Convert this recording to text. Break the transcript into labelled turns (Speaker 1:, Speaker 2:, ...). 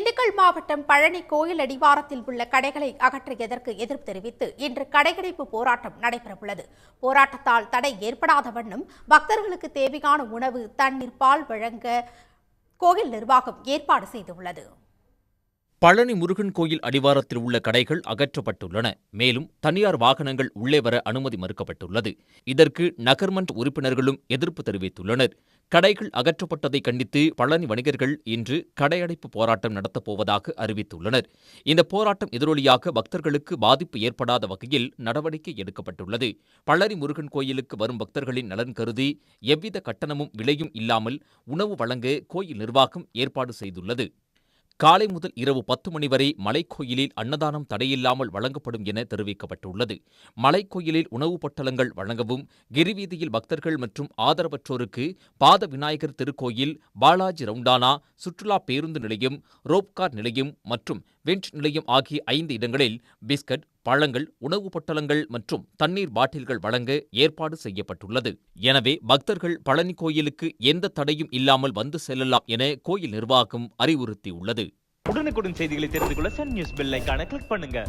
Speaker 1: திண்டுக்கல் மாவட்டம் பழனி கோயில் அடிவாரத்தில் உள்ள கடைகளை அகற்றியதற்கு எதிர்ப்பு தெரிவித்து இன்று கடையடைப்பு போராட்டம் நடைபெறவுள்ளது. போராட்டத்தால் தடை ஏற்படாத வண்ணம் பக்தர்களுக்கு தேவையான உணவு தண்ணீர் பால் வழங்க கோயில் நிர்வாகம் ஏற்பாடு செய்துள்ளது.
Speaker 2: பழனி முருகன் கோயில் அடிவாரத்தில் உள்ள கடைகள் அகற்றப்பட்டுள்ளன. மேலும் தனியார் வாகனங்கள் உள்ளே வர அனுமதி மறுக்கப்பட்டுள்ளது. இதற்கு நகர்மன்ற உறுப்பினர்களும் எதிர்ப்பு தெரிவித்துள்ளனர். கடைகள் அகற்றப்பட்டதை கண்டித்து பழனி வணிகர்கள் இன்று கடையடைப்பு போராட்டம் நடத்தப் போவதாக அறிவித்துள்ளனர். இந்த போராட்டம் எதிரொலியாக பக்தர்களுக்கு பாதிப்பு ஏற்படாத வகையில் நடவடிக்கை எடுக்கப்பட்டுள்ளது. பழனி முருகன் கோயிலுக்கு வரும் பக்தர்களின் நலன் கருதி எவ்வித கட்டணமும் விலையும் இல்லாமல் உணவு வழங்க கோயில் நிர்வாகம் ஏற்பாடு செய்துள்ளது. காலை முதல் இரவு பத்து மணி வரை மலைக்கோயிலில் அன்னதானம் தடையில்லாமல் வழங்கப்படும் என தெரிவிக்கப்பட்டுள்ளது. மலைக்கோயிலில் உணவுப் பொட்டலங்கள் வழங்கவும் கிரிவீதியில் பக்தர்கள் மற்றும் ஆதரவற்றோருக்கு பாத விநாயகர் திருக்கோயில் பாலாஜி ரவுண்டானா சுற்றுலா பேருந்து நிலையம் ரோப்கார் நிலையம் மற்றும் வெண்ட் நிலையம் ஆகிய ஐந்து இடங்களில் பிஸ்கட் பழங்கள் உணவுப் பொட்டலங்கள் மற்றும் தண்ணீர் பாட்டில்கள் வழங்க ஏற்பாடு செய்யப்பட்டுள்ளது. எனவே பக்தர்கள் பழனி கோயிலுக்கு எந்த தடையும் இல்லாமல் வந்து செல்லலாம் என கோயில் நிர்வாகம் அறிவுறுத்தியுள்ளது.
Speaker 3: உடனுக்குடன் செய்திகளை தெரிந்து கொள்ள சன் நியூஸ் பெல் கிளிக் பண்ணுங்க.